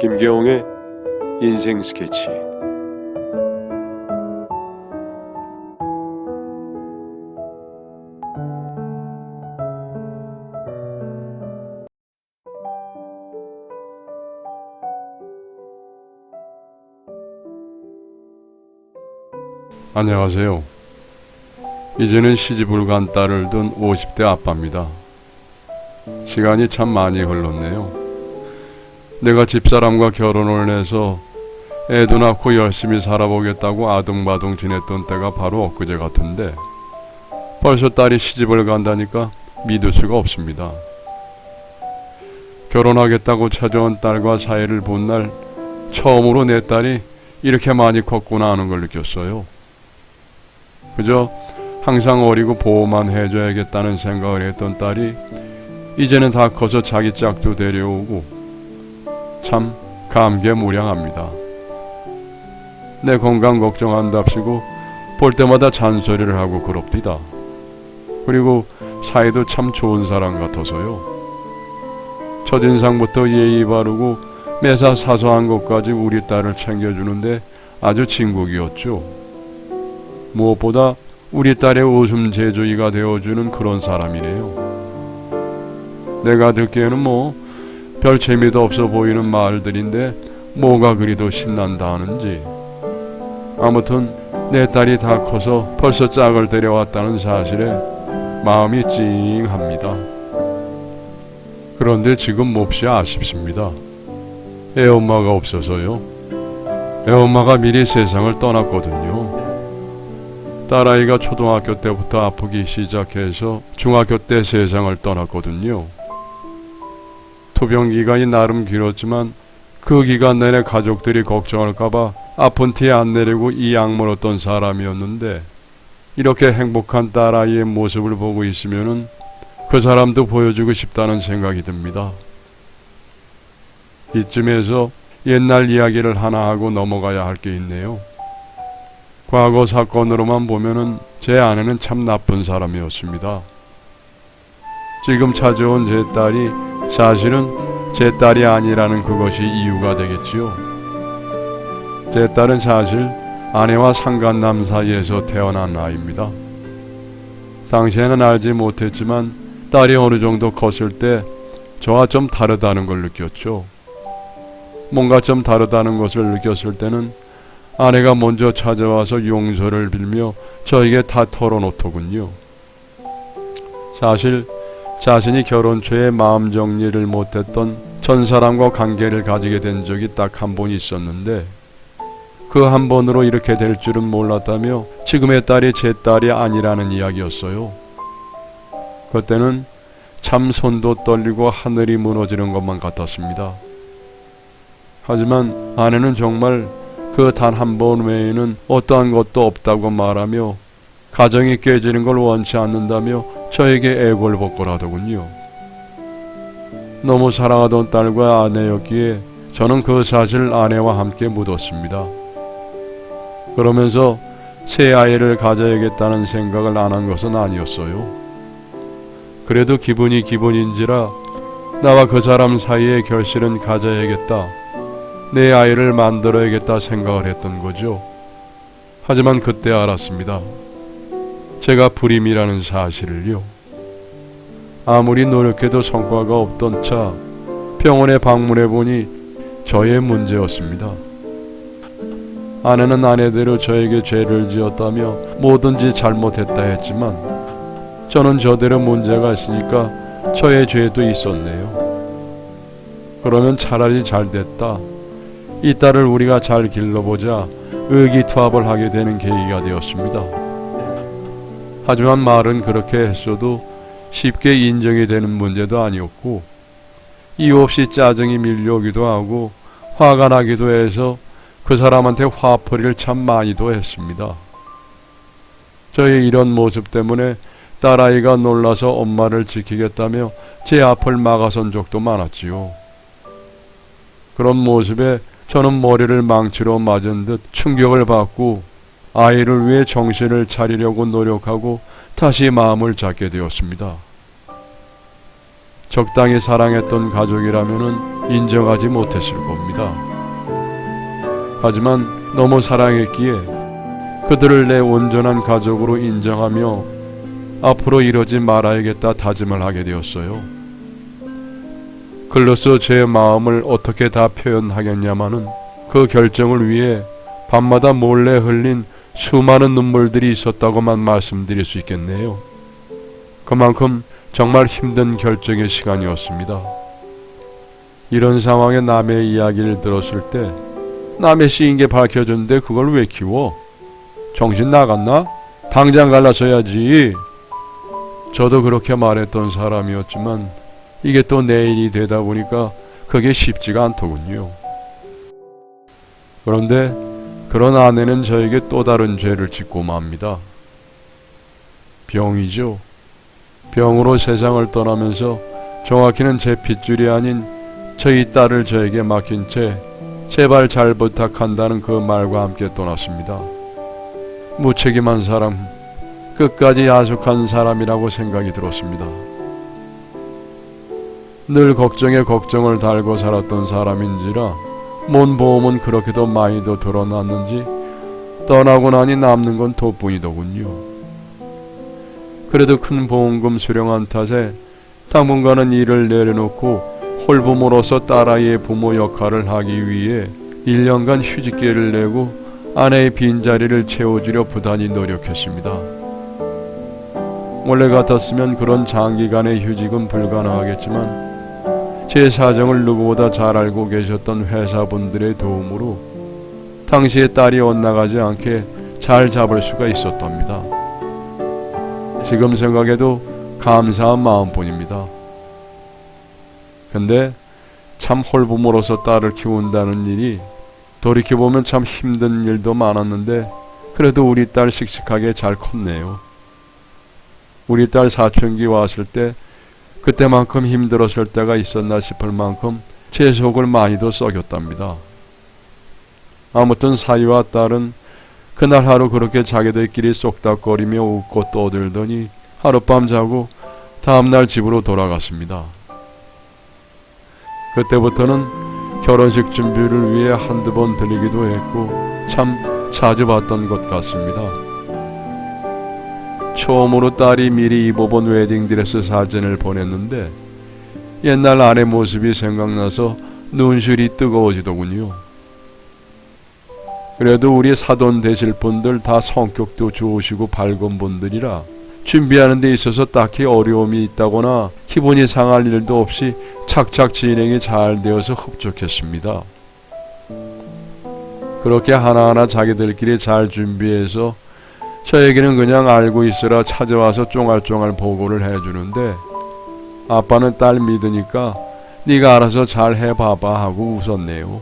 김계홍의 인생 스케치 안녕하세요. 이제는 시집을 간 딸을 둔 50대 아빠입니다. 시간이 참 많이 흘렀네요. 내가 집사람과 결혼을 해서 애도 낳고 열심히 살아보겠다고 아둥바둥 지냈던 때가 바로 엊그제 같은데 벌써 딸이 시집을 간다니까 믿을 수가 없습니다. 결혼하겠다고 찾아온 딸과 사이를 본 날 처음으로 내 딸이 이렇게 많이 컸구나 하는 걸 느꼈어요. 그저 항상 어리고 보호만 해줘야겠다는 생각을 했던 딸이 이제는 다 커서 자기 짝도 데려오고 참 감개무량합니다. 내 건강 걱정한답시고 볼 때마다 잔소리를 하고 그럽디다. 그리고 사이도 참 좋은 사람 같아서요. 첫인상부터 예의 바르고 매사 사소한 것까지 우리 딸을 챙겨주는데 아주 진국이었죠. 무엇보다 우리 딸의 웃음 제조이가 되어주는 그런 사람이네요. 내가 듣기에는 뭐 별 재미도 없어 보이는 말들인데 뭐가 그리도 신난다 하는지. 아무튼 내 딸이 다 커서 벌써 짝을 데려왔다는 사실에 마음이 찡합니다. 그런데 지금 몹시 아쉽습니다. 애엄마가 없어서요. 애엄마가 미리 세상을 떠났거든요. 딸아이가 초등학교 때부터 아프기 시작해서 중학교 때 세상을 떠났거든요. 투병 기간이 나름 길었지만 그 기간 내내 가족들이 걱정할까봐 아픈 티안 내리고 이 약물었던 사람이었는데 이렇게 행복한 딸아이의 모습을 보고 있으면은 그 사람도 보여주고 싶다는 생각이 듭니다. 이쯤에서 옛날 이야기를 하나 하고 넘어가야 할 게 있네요. 과거 사건으로만 보면은 제 아내는 참 나쁜 사람이었습니다. 지금 찾아온 제 딸이 사실은 제 딸이 아니라는 그것이 이유가 되겠지요. 제 딸은 사실 아내와 상간남 사이에서 태어난 아이입니다. 당시에는 알지 못했지만 딸이 어느 정도 컸을 때 저와 좀 다르다는 걸 느꼈죠. 뭔가 좀 다르다는 것을 느꼈을 때는 아내가 먼저 찾아와서 용서를 빌며 저에게 다 털어놓더군요. 사실 자신이 결혼 초에 마음 정리를 못했던 전 사람과 관계를 가지게 된 적이 딱 한 번 있었는데 그 한 번으로 이렇게 될 줄은 몰랐다며 지금의 딸이 제 딸이 아니라는 이야기였어요. 그때는 참 손도 떨리고 하늘이 무너지는 것만 같았습니다. 하지만 아내는 정말 그 단 한 번 외에는 어떠한 것도 없다고 말하며 가정이 깨지는 걸 원치 않는다며 저에게 애걸복걸하더군요. 너무 사랑하던 딸과 아내였기에 저는 그 사실을 아내와 함께 묻었습니다. 그러면서 새 아이를 가져야겠다는 생각을 안 한 것은 아니었어요. 그래도 기분이 기분인지라 나와 그 사람 사이의 결실은 가져야겠다. 내 아이를 만들어야겠다 생각을 했던 거죠. 하지만 그때 알았습니다. 제가 불임이라는 사실을요. 아무리 노력해도 성과가 없던 차 병원에 방문해 보니 저의 문제였습니다. 아내는 아내대로 저에게 죄를 지었다며 뭐든지 잘못했다 했지만 저는 저대로 문제가 있으니까 저의 죄도 있었네요. 그러면 차라리 잘 됐다. 이 딸을 우리가 잘 길러보자 의기투합을 하게 되는 계기가 되었습니다. 하지만 말은 그렇게 했어도 쉽게 인정이 되는 문제도 아니었고 이유 없이 짜증이 밀려오기도 하고 화가 나기도 해서 그 사람한테 화풀이를 참 많이도 했습니다. 저의 이런 모습 때문에 딸아이가 놀라서 엄마를 지키겠다며 제 앞을 막아선 적도 많았지요. 그런 모습에 저는 머리를 망치로 맞은 듯 충격을 받고 아이를 위해 정신을 차리려고 노력하고 다시 마음을 잡게 되었습니다. 적당히 사랑했던 가족이라면 인정하지 못했을 겁니다. 하지만 너무 사랑했기에 그들을 내 온전한 가족으로 인정하며 앞으로 이러지 말아야겠다 다짐을 하게 되었어요. 글로써 제 마음을 어떻게 다 표현하겠냐마는 그 결정을 위해 밤마다 몰래 흘린 수많은 눈물들이 있었다고만 말씀드릴 수 있겠네요. 그만큼 정말 힘든 결정의 시간이었습니다. 이런 상황에 남의 이야기를 들었을 때 남의 씨인 게 밝혀졌는데 그걸 왜 키워? 정신 나갔나? 당장 갈라서야지. 저도 그렇게 말했던 사람이었지만 이게 또 내일이 되다 보니까 그게 쉽지가 않더군요. 그런데 그런 아내는 저에게 또 다른 죄를 짓고 맙니다. 병이죠. 병으로 세상을 떠나면서 정확히는 제 핏줄이 아닌 저희 딸을 저에게 맡긴 채 제발 잘 부탁한다는 그 말과 함께 떠났습니다. 무책임한 사람, 끝까지 야속한 사람이라고 생각이 들었습니다. 늘 걱정에 걱정을 달고 살았던 사람인지라 뭔 보험은 그렇게도 많이도 드러났는지 떠나고 나니 남는 건 도뿐이더군요. 그래도 큰 보험금 수령한 탓에 당분간은 일을 내려놓고 홀부모로서 딸아이의 부모 역할을 하기 위해 1년간 휴직계를 내고 아내의 빈자리를 채워주려 부단히 노력했습니다. 원래 같았으면 그런 장기간의 휴직은 불가능하겠지만 제 사정을 누구보다 잘 알고 계셨던 회사분들의 도움으로 당시에 딸이 엇나가지 않게 잘 잡을 수가 있었답니다. 지금 생각해도 감사한 마음뿐입니다. 근데 참 홀부모로서 딸을 키운다는 일이 돌이켜보면 참 힘든 일도 많았는데 그래도 우리 딸 씩씩하게 잘 컸네요. 우리 딸 사춘기 왔을 때 그때만큼 힘들었을 때가 있었나 싶을 만큼 제 속을 많이도 썩였답니다. 아무튼 사위와 딸은 그날 하루 그렇게 자기들끼리 쏙닥거리며 웃고 떠들더니 하룻밤 자고 다음날 집으로 돌아갔습니다. 그때부터는 결혼식 준비를 위해 한두 번 들리기도 했고 참 자주 봤던 것 같습니다. 처음으로 딸이 미리 입어본 웨딩드레스 사진을 보냈는데 옛날 아내 모습이 생각나서 눈실이 뜨거워지더군요. 그래도 우리 사돈 되실 분들 다 성격도 좋으시고 밝은 분들이라 준비하는 데 있어서 딱히 어려움이 있다거나 기분이 상할 일도 없이 착착 진행이 잘 되어서 흡족했습니다. 그렇게 하나하나 자기들끼리 잘 준비해서 저에게는 그냥 알고 있으라 찾아와서 쫑알쫑알 보고를 해주는데 아빠는 딸 믿으니까 네가 알아서 잘 해봐봐 하고 웃었네요.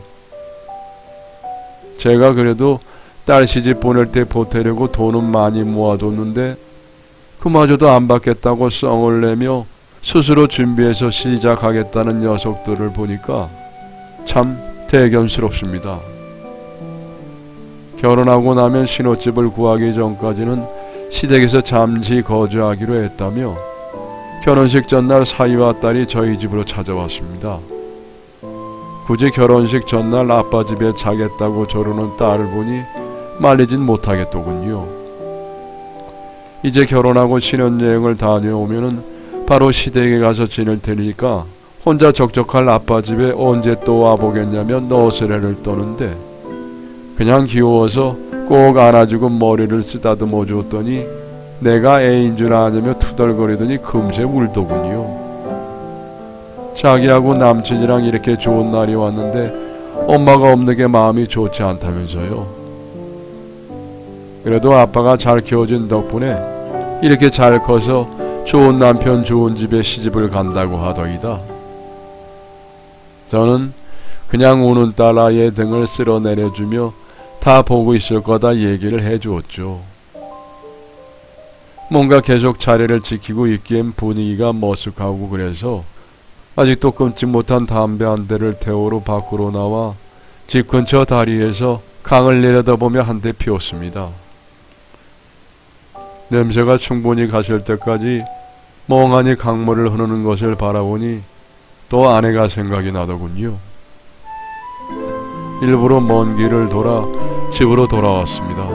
제가 그래도 딸 시집 보낼 때 보태려고 돈은 많이 모아뒀는데 그마저도 안 받겠다고 썽을 내며 스스로 준비해서 시작하겠다는 녀석들을 보니까 참 대견스럽습니다. 결혼하고 나면 신혼집을 구하기 전까지는 시댁에서 잠시 거주하기로 했다며 결혼식 전날 사위와 딸이 저희 집으로 찾아왔습니다. 굳이 결혼식 전날 아빠 집에 자겠다고 저러는 딸을 보니 말리진 못하겠더군요. 이제 결혼하고 신혼여행을 다녀오면은 바로 시댁에 가서 지낼 테니까 혼자 적적할 아빠 집에 언제 또 와보겠냐며 너스레를 떠는데 그냥 귀여워서 꼭 안아주고 머리를 쓰다듬어 줬더니 내가 애인 줄 아냐며 투덜거리더니 금세 울더군요. 자기하고 남친이랑 이렇게 좋은 날이 왔는데 엄마가 없는 게 마음이 좋지 않다면서요. 그래도 아빠가 잘 키워준 덕분에 이렇게 잘 커서 좋은 남편 좋은 집에 시집을 간다고 하더이다. 저는 그냥 우는 딸 아이의 등을 쓸어 내려주며 다 보고 있을 거다 얘기를 해 주었죠. 뭔가 계속 자리를 지키고 있기엔 분위기가 머쓱하고 그래서 아직도 끊지 못한 담배 한 대를 태우러 밖으로 나와 집 근처 다리에서 강을 내려다보며 한 대 피웠습니다. 냄새가 충분히 가실 때까지 멍하니 강물을 흐르는 것을 바라보니 또 아내가 생각이 나더군요. 일부러 먼 길을 돌아 집으로 돌아왔습니다.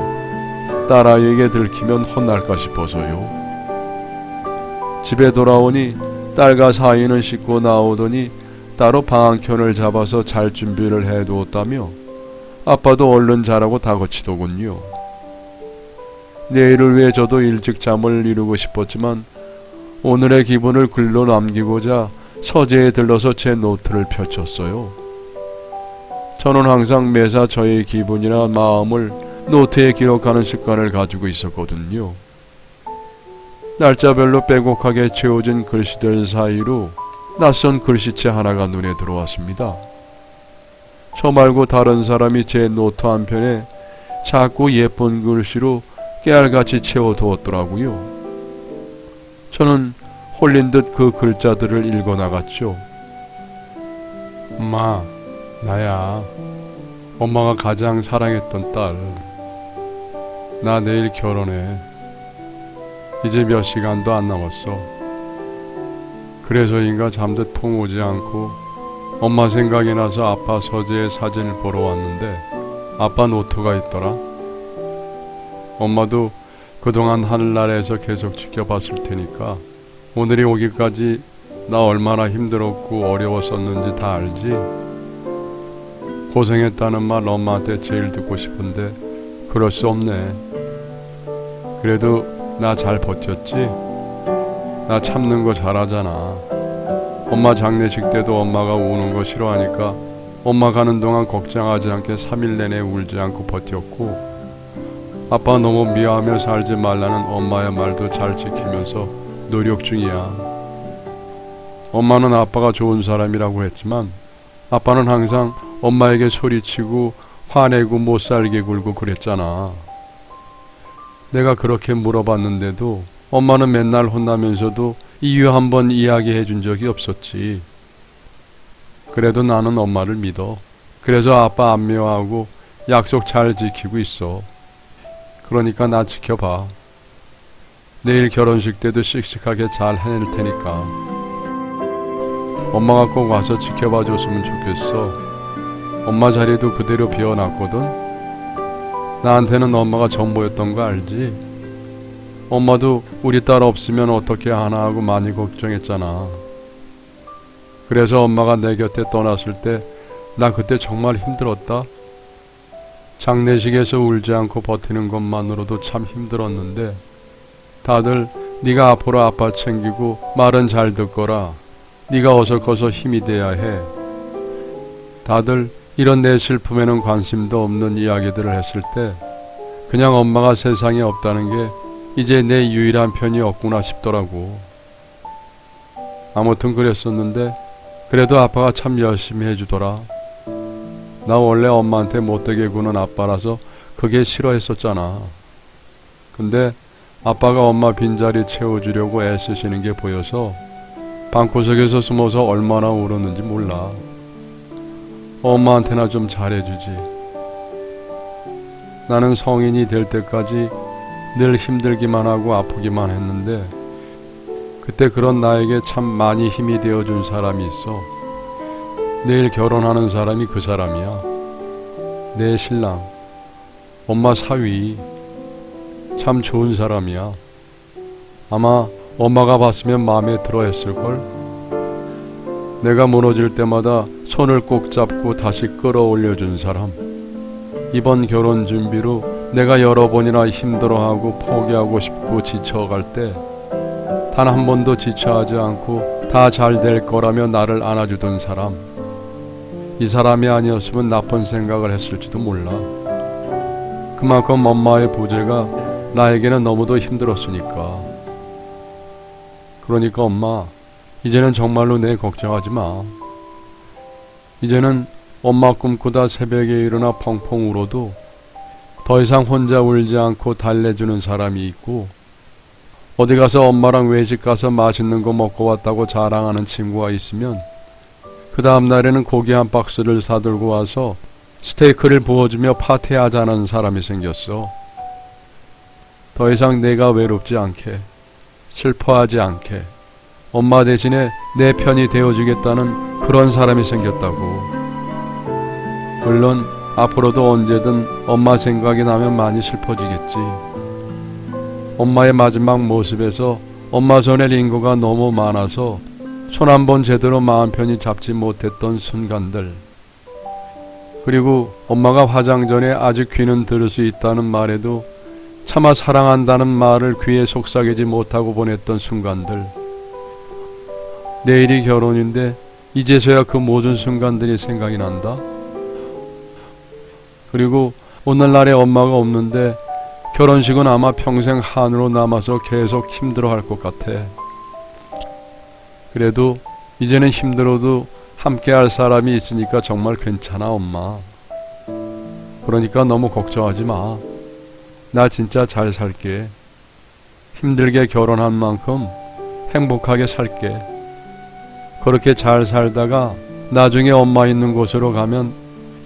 딸아이에게 들키면 혼날까 싶어서요. 집에 돌아오니 딸과 사이는 씻고 나오더니 따로 방한켠을 잡아서 잘 준비를 해두었다며 아빠도 얼른 자라고 다그치더군요. 내일을 위해 저도 일찍 잠을 이루고 싶었지만 오늘의 기분을 글로 남기고자 서재에 들러서 제 노트를 펼쳤어요. 저는 항상 매사 저의 기분이나 마음을 노트에 기록하는 습관을 가지고 있었거든요. 날짜별로 빼곡하게 채워진 글씨들 사이로 낯선 글씨체 하나가 눈에 들어왔습니다. 저 말고 다른 사람이 제 노트 한편에 작고 예쁜 글씨로 깨알같이 채워두었더라고요. 저는 홀린 듯 그 글자들을 읽어 나갔죠. 엄마, 나야. 엄마가 가장 사랑했던 딸. 나 내일 결혼해. 이제 몇 시간도 안 남았어. 그래서인가 잠도 통 오지 않고 엄마 생각이 나서 아빠 서재에 사진을 보러 왔는데 아빠 노트가 있더라. 엄마도 그동안 하늘나라에서 계속 지켜봤을 테니까 오늘이 오기까지 나 얼마나 힘들었고 어려웠었는지 다 알지? 고생했다는 말 엄마한테 제일 듣고 싶은데 그럴 수 없네. 그래도 나 잘 버텼지? 나 참는 거 잘하잖아. 엄마 장례식 때도 엄마가 우는 거 싫어하니까 엄마 가는 동안 걱정하지 않게 3일 내내 울지 않고 버텼고 아빠 너무 미워하며 살지 말라는 엄마의 말도 잘 지키면서 노력 중이야. 엄마는 아빠가 좋은 사람이라고 했지만 아빠는 항상 엄마에게 소리치고 화내고 못 살게 굴고 그랬잖아. 내가 그렇게 물어봤는데도 엄마는 맨날 혼나면서도 이유 한번 이야기해 준 적이 없었지. 그래도 나는 엄마를 믿어. 그래서 아빠 안 미워하고 약속 잘 지키고 있어. 그러니까 나 지켜봐. 내일 결혼식 때도 씩씩하게 잘 해낼 테니까. 엄마가 꼭 와서 지켜봐 줬으면 좋겠어. 엄마 자리도 그대로 비워놨거든. 나한테는 엄마가 전부였던 거 알지? 엄마도 우리 딸 없으면 어떻게 하나 하고 많이 걱정했잖아. 그래서 엄마가 내 곁에 떠났을 때 나 그때 정말 힘들었다. 장례식에서 울지 않고 버티는 것만으로도 참 힘들었는데 다들 네가 앞으로 아빠 챙기고 말은 잘 듣거라. 네가 어서 커서 힘이 돼야 해. 다들 이런 내 슬픔에는 관심도 없는 이야기들을 했을 때 그냥 엄마가 세상에 없다는 게 이제 내 유일한 편이었구나 싶더라고. 아무튼 그랬었는데 그래도 아빠가 참 열심히 해주더라. 나 원래 엄마한테 못되게 구는 아빠라서 그게 싫어했었잖아. 근데 아빠가 엄마 빈자리 채워주려고 애쓰시는 게 보여서 방구석에서 숨어서 얼마나 울었는지 몰라. 엄마한테나 좀 잘해주지. 나는 성인이 될 때까지 늘 힘들기만 하고 아프기만 했는데 그때 그런 나에게 참 많이 힘이 되어준 사람이 있어. 내일 결혼하는 사람이 그 사람이야. 내 신랑, 엄마 사위. 참 좋은 사람이야. 아마 엄마가 봤으면 마음에 들어 했을걸? 내가 무너질 때마다 손을 꼭 잡고 다시 끌어올려 준 사람. 이번 결혼 준비로 내가 여러 번이나 힘들어하고 포기하고 싶고 지쳐갈 때 단 한 번도 지쳐하지 않고 다 잘 될 거라며 나를 안아주던 사람. 이 사람이 아니었으면 나쁜 생각을 했을지도 몰라. 그만큼 엄마의 부재가 나에게는 너무도 힘들었으니까. 그러니까 엄마, 이제는 정말로 내 걱정하지 마. 이제는 엄마 꿈꾸다 새벽에 일어나 펑펑 울어도 더 이상 혼자 울지 않고 달래주는 사람이 있고 어디 가서 엄마랑 외식 가서 맛있는 거 먹고 왔다고 자랑하는 친구가 있으면 그 다음 날에는 고기 한 박스를 사들고 와서 스테이크를 부어주며 파티하자는 사람이 생겼어. 더 이상 내가 외롭지 않게 슬퍼하지 않게 엄마 대신에 내 편이 되어주겠다는 그런 사람이 생겼다고. 물론 앞으로도 언제든 엄마 생각이 나면 많이 슬퍼지겠지. 엄마의 마지막 모습에서 엄마 손에 링고가 너무 많아서 손 한 번 제대로 마음 편히 잡지 못했던 순간들. 그리고 엄마가 화장 전에 아직 귀는 들을 수 있다는 말에도 차마 사랑한다는 말을 귀에 속삭이지 못하고 보냈던 순간들. 내일이 결혼인데 이제서야 그 모든 순간들이 생각이 난다. 그리고 오늘날에 엄마가 없는데 결혼식은 아마 평생 한으로 남아서 계속 힘들어 할 것 같아. 그래도 이제는 힘들어도 함께 할 사람이 있으니까 정말 괜찮아, 엄마. 그러니까 너무 걱정하지 마. 나 진짜 잘 살게. 힘들게 결혼한 만큼 행복하게 살게. 그렇게 잘 살다가 나중에 엄마 있는 곳으로 가면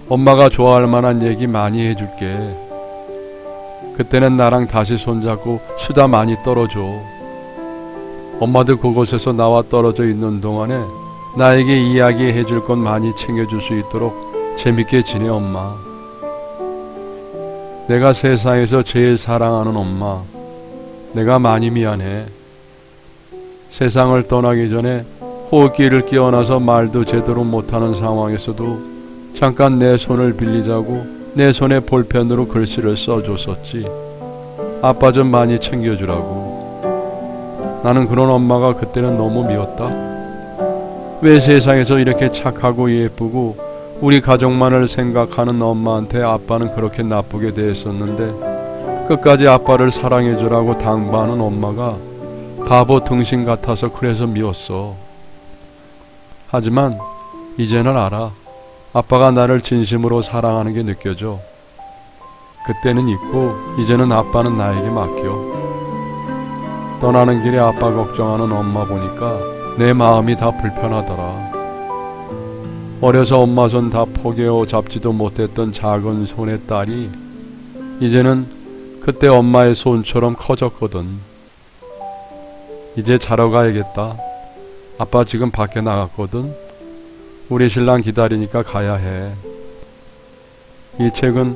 엄마가 좋아할 만한 얘기 많이 해줄게. 그때는 나랑 다시 손잡고 수다 많이 떨어줘. 엄마도 그곳에서 나와 떨어져 있는 동안에 나에게 이야기해 줄 건 많이 챙겨줄 수 있도록 재밌게 지내 엄마. 내가 세상에서 제일 사랑하는 엄마. 내가 많이 미안해. 세상을 떠나기 전에 호흡기를 끼워놔서 말도 제대로 못하는 상황에서도 잠깐 내 손을 빌리자고 내 손에 볼펜으로 글씨를 써줬었지. 아빠 좀 많이 챙겨주라고. 나는 그런 엄마가 그때는 너무 미웠다. 왜 세상에서 이렇게 착하고 예쁘고 우리 가족만을 생각하는 엄마한테 아빠는 그렇게 나쁘게 대했었는데 끝까지 아빠를 사랑해주라고 당부하는 엄마가 바보 등신 같아서 그래서 미웠어. 하지만 이제는 알아. 아빠가 나를 진심으로 사랑하는 게 느껴져. 그때는 있고 이제는 아빠는 나에게 맡겨. 떠나는 길에 아빠 걱정하는 엄마 보니까 내 마음이 다 불편하더라. 어려서 엄마 손 다 포개어 잡지도 못했던 작은 손의 딸이 이제는 그때 엄마의 손처럼 커졌거든. 이제 자러 가야겠다. 아빠 지금 밖에 나갔거든. 우리 신랑 기다리니까 가야 해. 이 책은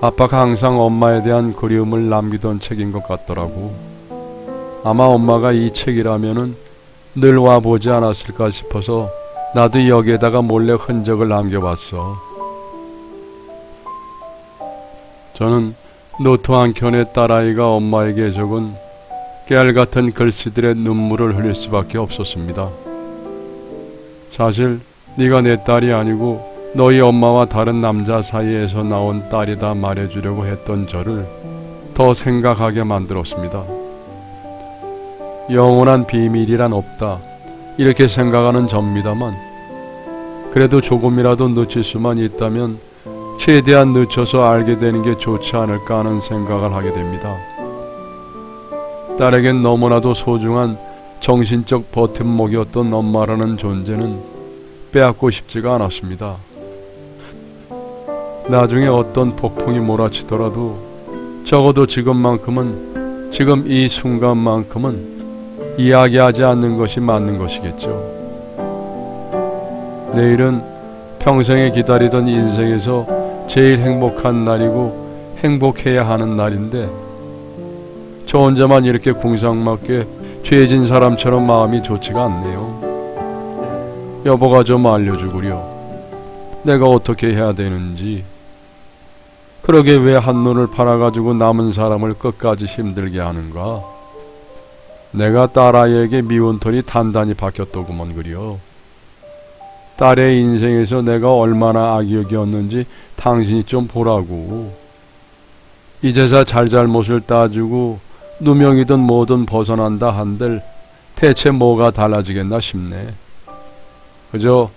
아빠가 항상 엄마에 대한 그리움을 남기던 책인 것 같더라고. 아마 엄마가 이 책이라면은 늘 와보지 않았을까 싶어서 나도 여기에다가 몰래 흔적을 남겨봤어. 저는 노트 한 켠에 딸아이가 엄마에게 적은 깨알 같은 글씨들의 눈물을 흘릴 수밖에 없었습니다. 사실 네가 내 딸이 아니고 너희 엄마와 다른 남자 사이에서 나온 딸이다 말해주려고 했던 저를 더 생각하게 만들었습니다. 영원한 비밀이란 없다. 이렇게 생각하는 접니다만 그래도 조금이라도 늦출 수만 있다면 최대한 늦춰서 알게 되는 게 좋지 않을까 하는 생각을 하게 됩니다. 딸에겐 너무나도 소중한 정신적 버팀목이었던 엄마라는 존재는 빼앗고 싶지가 않았습니다. 나중에 어떤 폭풍이 몰아치더라도 적어도 지금만큼은 지금 이 순간만큼은 이야기하지 않는 것이 맞는 것이겠죠. 내일은 평생에 기다리던 인생에서 제일 행복한 날이고 행복해야 하는 날인데 저 혼자만 이렇게 궁상맞게 죄진 사람처럼 마음이 좋지가 않네요. 여보가 좀 알려주구려. 내가 어떻게 해야 되는지. 그러게 왜 한눈을 팔아가지고 남은 사람을 끝까지 힘들게 하는가? 내가 딸아이에게 미운 털이 단단히 박혔더구먼 그려. 딸의 인생에서 내가 얼마나 악역이었는지 당신이 좀 보라고. 이제서 잘잘못을 따지고 누명이든 뭐든 벗어난다 한들 대체 뭐가 달라지겠나 싶네. 그저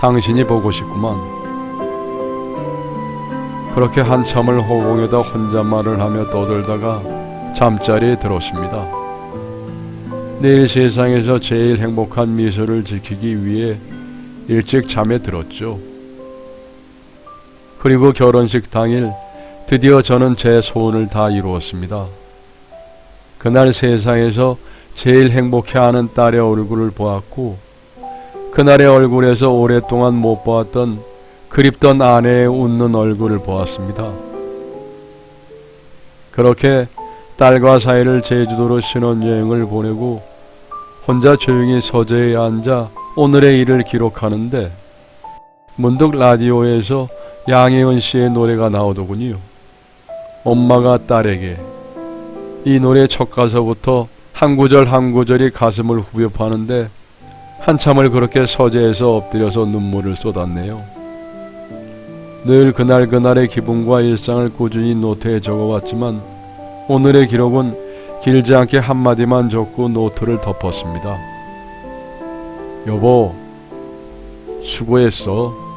당신이 보고 싶구만. 그렇게 한참을 호공에다 혼잣말을 하며 떠들다가 잠자리에 들었습니다. 내일 세상에서 제일 행복한 미소를 지키기 위해 일찍 잠에 들었죠. 그리고 결혼식 당일 드디어 저는 제 소원을 다 이루었습니다. 그날 세상에서 제일 행복해하는 딸의 얼굴을 보았고 그날의 얼굴에서 오랫동안 못 보았던 그립던 아내의 웃는 얼굴을 보았습니다. 그렇게 딸과 사이를 제주도로 신혼여행을 보내고 혼자 조용히 서재에 앉아 오늘의 일을 기록하는데 문득 라디오에서 양혜은 씨의 노래가 나오더군요. 엄마가 딸에게 이 노래 첫 가사부터 한 구절 한 구절이 가슴을 후벼 파는데 한참을 그렇게 서재에서 엎드려서 눈물을 쏟았네요. 늘 그날 그날의 기분과 일상을 꾸준히 노트에 적어왔지만 오늘의 기록은 길지 않게 한마디만 적고 노트를 덮었습니다. 여보, 수고했어.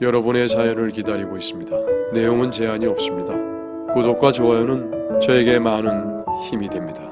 여러분의 사연을 기다리고 있습니다. 내용은 제한이 없습니다. 구독과 좋아요는 저에게 많은 힘이 됩니다.